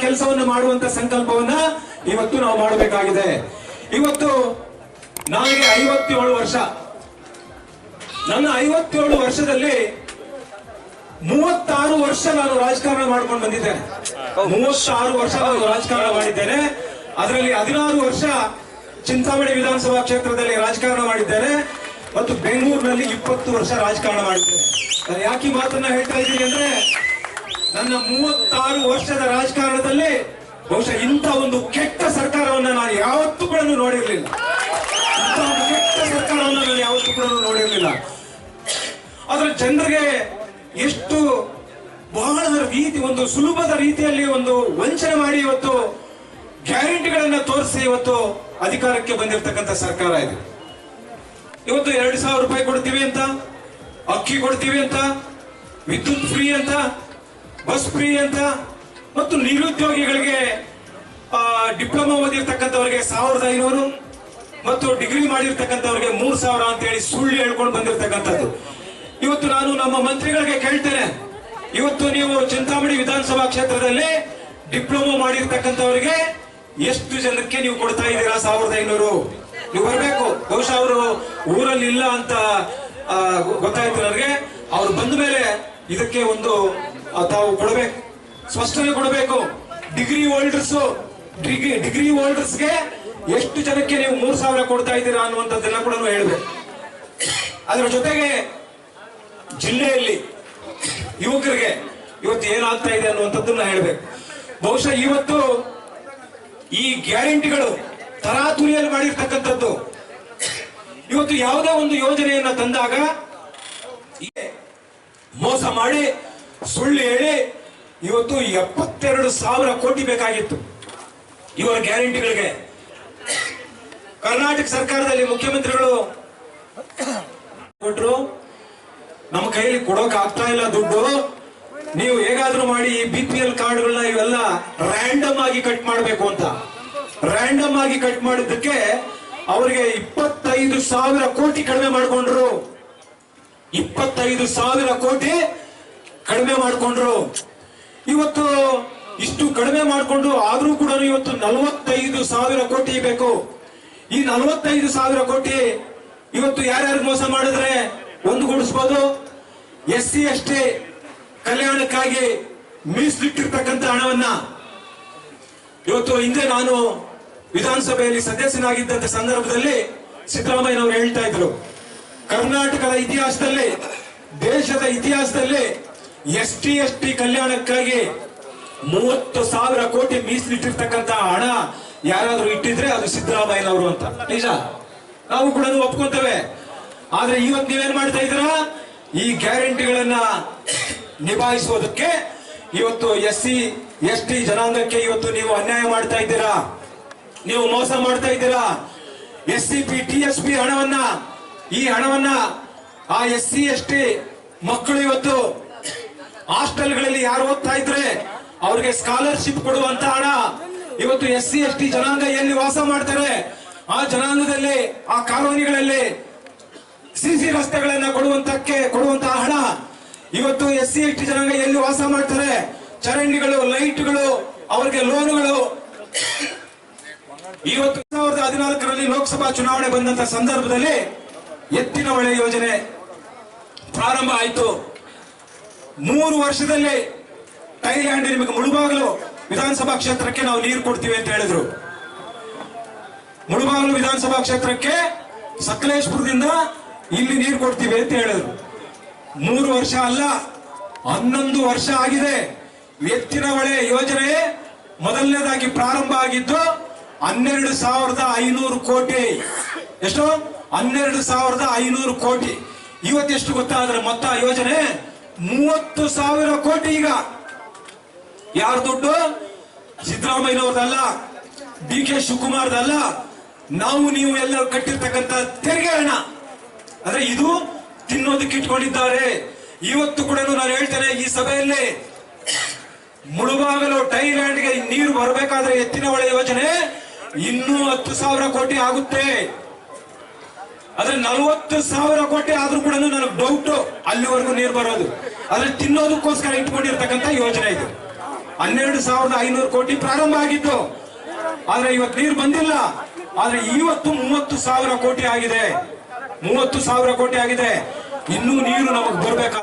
ಕೆಲಸವನ್ನು ಮಾಡುವಂತ ಸಂಕಲ್ಪವನ್ನ ಇವತ್ತು ನಾವು ಮಾಡಬೇಕಾಗಿದೆ. ಇವತ್ತು ನನಗೆ ಐವತ್ತೇಳು ವರ್ಷ. ನನ್ನ ಐವತ್ತೇಳು ವರ್ಷದಲ್ಲಿ ಮೂವತ್ತಾರು ವರ್ಷ ನಾನು ರಾಜಕಾರಣ ಮಾಡ್ಕೊಂಡು ಬಂದಿದ್ದೇನೆ. ಮೂವತ್ತಾರು ವರ್ಷ ನಾನು ರಾಜಕಾರಣ ಮಾಡಿದ್ದೇನೆ. ಅದರಲ್ಲಿ ಹದಿನಾರು ವರ್ಷ ಚಿಂತಾಮಣಿ ವಿಧಾನಸಭಾ ಕ್ಷೇತ್ರದಲ್ಲಿ ರಾಜಕಾರಣ ಮಾಡಿದ್ದೇನೆ. ಮತ್ತು ಬೆಂಗಳೂರಿನಲ್ಲಿ ಇಪ್ಪತ್ತು ವರ್ಷ ರಾಜಕಾರಣ ಮಾಡಿದ್ದೇನೆ. ಯಾಕೆ ಮಾತನ್ನ ಹೇಳ್ತಾ ಇದ್ದೀನಿ ಅಂದ್ರೆ ನನ್ನ ಮೂವತ್ತಾರು ವರ್ಷದ ರಾಜಕಾರಣದಲ್ಲಿ ಬಹುಶಃ ಇಂಥ ಒಂದು ಕೆಟ್ಟ ಸರ್ಕಾರವನ್ನ ನಾನು ಯಾವತ್ತೂ ಕೂಡ ನೋಡಿರ್ಲಿಲ್ಲ. ಇಂಥ ಒಂದು ಕೆಟ್ಟ ಸರ್ಕಾರವನ್ನ ನಾನು ಯಾವತ್ತೂ ಕೂಡ ನೋಡಿರ್ಲಿಲ್ಲ. ಆದ್ರೆ ಜನರಿಗೆ ಎಷ್ಟು ಬಹಳ ರೀತಿ ಒಂದು ಸುಲಭದ ರೀತಿಯಲ್ಲಿ ಒಂದು ವಂಚನೆ ಮಾಡಿ ಇವತ್ತು ಗ್ಯಾರಂಟಿಗಳನ್ನ ತೋರಿಸಿ ಇವತ್ತು ಅಧಿಕಾರಕ್ಕೆ ಬಂದಿರತಕ್ಕಂತ ಸರ್ಕಾರ ಇದೆ. ಇವತ್ತು ಎರಡು ಸಾವಿರ ರೂಪಾಯಿ ಕೊಡ್ತೀವಿ ಅಂತ, ಅಕ್ಕಿ ಕೊಡ್ತೀವಿ ಅಂತ, ವಿದ್ಯುತ್ ಫ್ರೀ ಅಂತ ಬಸ್ ಫ್ರೀ ಅಂತ ಮತ್ತು ನಿರುದ್ಯೋಗಿಗಳಿಗೆ ಡಿಪ್ಲೊಮಾ ಓದಿರ್ತಕ್ಕಂಥವ್ರಿಗೆ ಸಾವಿರದ ಐನೂರು ಮತ್ತು ಡಿಗ್ರಿ ಮಾಡಿರ್ತಕ್ಕಂಥವ್ರಿಗೆ ಮೂರ್ ಸಾವಿರ ಅಂತ ಹೇಳಿ ಸುಳ್ಳು ಹೇಳ್ಕೊಂಡು ಬಂದಿರತಕ್ಕಂಥದ್ದು. ಇವತ್ತು ನಾನು ನಮ್ಮ ಮಂತ್ರಿಗಳಿಗೆ ಕೇಳ್ತೇನೆ. ಇವತ್ತು ನೀವು ಚಿಂತಾಮಣಿ ವಿಧಾನಸಭಾ ಕ್ಷೇತ್ರದಲ್ಲಿ ಡಿಪ್ಲೊಮಾ ಮಾಡಿರ್ತಕ್ಕಂಥವ್ರಿಗೆ ಎಷ್ಟು ಜನಕ್ಕೆ ನೀವು ಕೊಡ್ತಾ ಇದ್ದೀರಾ ಸಾವಿರದ ಐನೂರು? ನೀವು ಬರಬೇಕು. ಬಹುಶಃ ಅವರು ಊರಲ್ಲಿ ಇಲ್ಲ ಅಂತ ಗೊತ್ತಾಯ್ತು ನನಗೆ. ಅವ್ರು ಬಂದ ಮೇಲೆ ಇದಕ್ಕೆ ಒಂದು ತಾವು ಕೊಡಬೇಕು. ಸ್ಪಷ್ಟನೆ ಕೊಡಬೇಕು. ಡಿಗ್ರಿ ಹೋಲ್ಡರ್ಸ್, ಡಿಗ್ರಿ ಡಿಗ್ರಿ ಹೋಲ್ಡರ್ಸ್ಗೆ ಎಷ್ಟು ಜನಕ್ಕೆ ನೀವು ಮೂರ್ ಸಾವಿರ ಕೊಡ್ತಾ ಇದ್ದೀರಾ ಅನ್ನುವಂಥದ್ದೆಲ್ಲ ಕೂಡ ಹೇಳಬೇಕು. ಅದರ ಜೊತೆಗೆ ಜಿಲ್ಲೆಯಲ್ಲಿ ಯುವಕರಿಗೆ ಇವತ್ತು ಏನಾಗ್ತಾ ಇದೆ ಅನ್ನುವಂಥದ್ದನ್ನ ಹೇಳಬೇಕು. ಬಹುಶಃ ಇವತ್ತು ಈ ಗ್ಯಾರಂಟಿಗಳು ತರಾತುರಿಯಲ್ಲಿ ಮಾಡಿರ್ತಕ್ಕಂಥದ್ದು. ಇವತ್ತು ಯಾವುದೇ ಒಂದು ಯೋಜನೆಯನ್ನ ತಂದಾಗ ಮೋಸ ಮಾಡಿ ಸುಳ್ಳು ಹೇಳಿ ಇವತ್ತು ಎಪ್ಪತ್ತೆರಡು ಸಾವಿರ ಕೋಟಿ ಬೇಕಾಗಿತ್ತು. ಇವರ ಗ್ಯಾರಂಟಿಗಳಿಗೆ. ಕರ್ನಾಟಕ ಸರ್ಕಾರದಲ್ಲಿ ಮುಖ್ಯಮಂತ್ರಿಗಳು ಕೊಟ್ರು, ನಮ್ಮ ಕೈಯಲ್ಲಿ ಕೊಡೋಕೆ ಆಗ್ತಾ ಇಲ್ಲ ದುಡ್ಡು. ನೀವು ಹೇಗಾದ್ರೂ ಮಾಡಿ ಈ ಬಿ ಪಿ ಎಲ್ ಕಾರ್ಡ್ಗಳನ್ನ ಇವೆಲ್ಲ ರ್ಯಾಂಡಮ್ ಆಗಿ ಕಟ್ ಮಾಡಬೇಕು ಅಂತ. ರ್ಯಾಂಡಮ್ ಆಗಿ ಕಟ್ ಮಾಡಿದ್ದಕ್ಕೆ ಅವರಿಗೆ ಇಪ್ಪತ್ತೈದು ಸಾವಿರ ಕೋಟಿ ಕಡಿಮೆ ಮಾಡಿಕೊಂಡ್ರು. ಇಪ್ಪತ್ತೈದು ಸಾವಿರ ಕೋಟಿ ಕಡಿಮೆ ಮಾಡಿಕೊಂಡ್ರು. ಇವತ್ತು ಇಷ್ಟು ಕಡಿಮೆ ಮಾಡಿಕೊಂಡು ಆದರೂ ಕೂಡ ಇವತ್ತು ನಲವತ್ತೈದು ಸಾವಿರ ಕೋಟಿ ಬೇಕು. ಈ ನಲವತ್ತೈದು ಸಾವಿರ ಕೋಟಿ ಇವತ್ತು ಯಾರ್ಯಾರು ಮೋಸ ಮಾಡಿದ್ರೆ ಒಂದುಗೂಡಿಸ್ಬೋದು? ಎಸ್ ಸಿ ಎಸ್ ಟಿ ಕಲ್ಯಾಣಕ್ಕಾಗಿ ಮೀಸಲಿಟ್ಟಿರ್ತಕ್ಕಂಥ ಹಣವನ್ನ ಇವತ್ತು ಹಿಂದೆ ನಾನು ವಿಧಾನಸಭೆಯಲ್ಲಿ ಸದಸ್ಯನಾಗಿದ್ದಂತ ಸಂದರ್ಭದಲ್ಲಿ ಸಿದ್ದರಾಮಯ್ಯನವರು ಹೇಳ್ತಾ ಇದ್ರು, ಕರ್ನಾಟಕದ ಇತಿಹಾಸದಲ್ಲಿ, ದೇಶದ ಇತಿಹಾಸದಲ್ಲಿ ಎಸ್ ಟಿ ಎಸ್ ಕಲ್ಯಾಣಕ್ಕಾಗಿ ಮೂವತ್ತು ಸಾವಿರ ಕೋಟಿ ಮೀಸಲಿಟ್ಟಿರ್ತಕ್ಕಂತ ಹಣ ಯಾರಾದ್ರೂ ಇಟ್ಟಿದ್ರೆ ಅದು ಸಿದ್ದರಾಮಯ್ಯನವರು ಅಂತ. ನಿಜ? ನಾವು ಕೂಡ ಒಪ್ಕೊಂತೇವೆ. ಆದ್ರೆ ಇವತ್ತು ನೀವೇನ್ ಮಾಡ್ತಾ ಇದ್ರ ಈ ಗ್ಯಾರಂಟಿಗಳನ್ನ ನಿಭಾಯಿಸುವುದಕ್ಕೆ ಇವತ್ತು ಎಸ್ ಸಿ, ಎಸ್ ಟಿ ಜನಾಂಗಕ್ಕೆ ಇವತ್ತು ನೀವು ಅನ್ಯಾಯ ಮಾಡ್ತಾ ಇದ್ದೀರಾ? ನೀವು ಮೋಸ ಮಾಡ್ತಾ ಇದ್ದೀರಾ? S C P, T S P ಹಣವನ್ನ, ಈ ಹಣವನ್ನ ಆ ಎಸ್ ಸಿ, ಎಸ್ ಟಿ ಮಕ್ಕಳು ಇವತ್ತು ಹಾಸ್ಟೆಲ್ಗಳಲ್ಲಿ ಯಾರು ಓದ್ತಾ ಇದ್ರೆ ಅವ್ರಿಗೆ ಸ್ಕಾಲರ್ಶಿಪ್ ಕೊಡುವಂತ ಹಣ. ಇವತ್ತು ಎಸ್ ಸಿ ಎಸ್ ಟಿ ಜನಾಂಗ ಎಲ್ಲಿ ವಾಸ ಮಾಡ್ತಾರೆ? ಆ ಜನಾಂಗದಲ್ಲಿ, ಆ ಕಾಲೋನಿಗಳಲ್ಲಿ ಸಿಸಿ ರಸ್ತೆಗಳನ್ನ ಕೊಡುವಂತಕ್ಕೆ, ಕೊಡುವಂತಹ ಹಣ. ಇವತ್ತು ಎಸ್ ಸಿ ಎಸ್ ಟಿ ಜನಾಂಗ ಎಲ್ಲಿ ವಾಸ ಮಾಡ್ತಾರೆ? ಚರಂಡಿಗಳು, ಲೈಟ್ಗಳು, ಅವರಿಗೆ ಲೋನುಗಳು. ಇವತ್ತು ಸಾವಿರದ ಹದಿನಾಲ್ಕರಲ್ಲಿ ಲೋಕಸಭಾ ಚುನಾವಣೆ ಬಂದಂತ ಸಂದರ್ಭದಲ್ಲಿ ಎತ್ತಿನ ಹೊಳೆ ಯೋಜನೆ ಪ್ರಾರಂಭ ಆಯಿತು. ಮೂರು ವರ್ಷದಲ್ಲಿ ಥೈಲ್ಯಾಂಡ್ ನಿಮಗೆ ಮುಳುಬಾಗಲು ವಿಧಾನಸಭಾ ಕ್ಷೇತ್ರಕ್ಕೆ ನಾವು ನೀರು ಕೊಡ್ತೀವಿ ಅಂತ ಹೇಳಿದ್ರು. ಮುಳುಬಾಗಲು ವಿಧಾನಸಭಾ ಕ್ಷೇತ್ರಕ್ಕೆ ಸಕಲೇಶ್ಪುರದಿಂದ ಇಲ್ಲಿ ನೀರು ಕೊಡ್ತೀವಿ ಅಂತ ಹೇಳಿದ್ರು. ಮೂರು ವರ್ಷ ಅಲ್ಲ, ಹನ್ನೊಂದು ವರ್ಷ ಆಗಿದೆ. ಎತ್ತಿನ ಹೊಳೆ ಯೋಜನೆ ಮೊದಲನೇದಾಗಿ ಪ್ರಾರಂಭ ಆಗಿದ್ದು ಹನ್ನೆರಡು ಸಾವಿರದ ಐನೂರು ಕೋಟಿ. ಎಷ್ಟು? ಹನ್ನೆರಡು ಸಾವಿರದ ಐನೂರು ಕೋಟಿ. ಇವತ್ತೆಷ್ಟು ಗೊತ್ತಾದ್ರೆ ಮೊತ್ತ ಯೋಜನೆ ಮೂವತ್ತು ಸಾವಿರ ಕೋಟಿ ಈಗ. ಯಾರ ದುಡ್ಡು? ಸಿದ್ದರಾಮಯ್ಯನವ್ರದಲ್ಲ, ಡಿ ಕೆ ಶಿವಕುಮಾರ್ದಲ್ಲ. ನಾವು, ನೀವು ಎಲ್ಲರೂ ಕಟ್ಟಿರ್ತಕ್ಕಂಥ ತೆರಿಗೆ ಹಣ. ಅಂದ್ರೆ ಇದು ತಿನ್ನೋದಕ್ಕೆ ಇಟ್ಕೊಂಡಿದ್ದಾರೆ. ಇವತ್ತು ಕೂಡ ನಾನು ಹೇಳ್ತೇನೆ, ಈ ಸಭೆಯಲ್ಲಿ ಮುಳುಬಾಗಲು ಟೈಲ್ಯಾಂಡ್ಗೆ ನೀರು ಬರಬೇಕಾದ್ರೆ ಎತ್ತಿನ ಒಳ ಯೋಜನೆ ಇನ್ನೂ ಹತ್ತು ಸಾವಿರ ಕೋಟಿ ಆಗುತ್ತೆ. ಆದ್ರೆ ನಲವತ್ತು ಸಾವಿರ ಕೋಟಿ ಆದ್ರೂ ಕೂಡ ನನಗೆ ಡೌಟ್ ಅಲ್ಲಿವರೆಗೂ ನೀರು ಬರೋದು. ಆದ್ರೆ ತಿನ್ನೋದಕ್ಕೋಸ್ಕರ ಇಟ್ಕೊಂಡಿರ್ತಕ್ಕಂಥ ಯೋಜನೆ ಇದು. ಹನ್ನೆರಡು ಸಾವಿರದ ಐನೂರು ಕೋಟಿ ಪ್ರಾರಂಭ ಆಗಿತ್ತು ಆದ್ರೆ ಇವತ್ತು ನೀರು ಬಂದಿಲ್ಲ. ಆದ್ರೆ ಇವತ್ತು ಮೂವತ್ತು ಸಾವಿರ ಕೋಟಿ ಆಗಿದೆ. ಮೂವತ್ತು ಸಾವಿರ ಕೋಟಿ ಆಗಿದೆ. ಇನ್ನೂ ನೀರು ನಮಗೆ ಬರ್ಬೇಕಾ?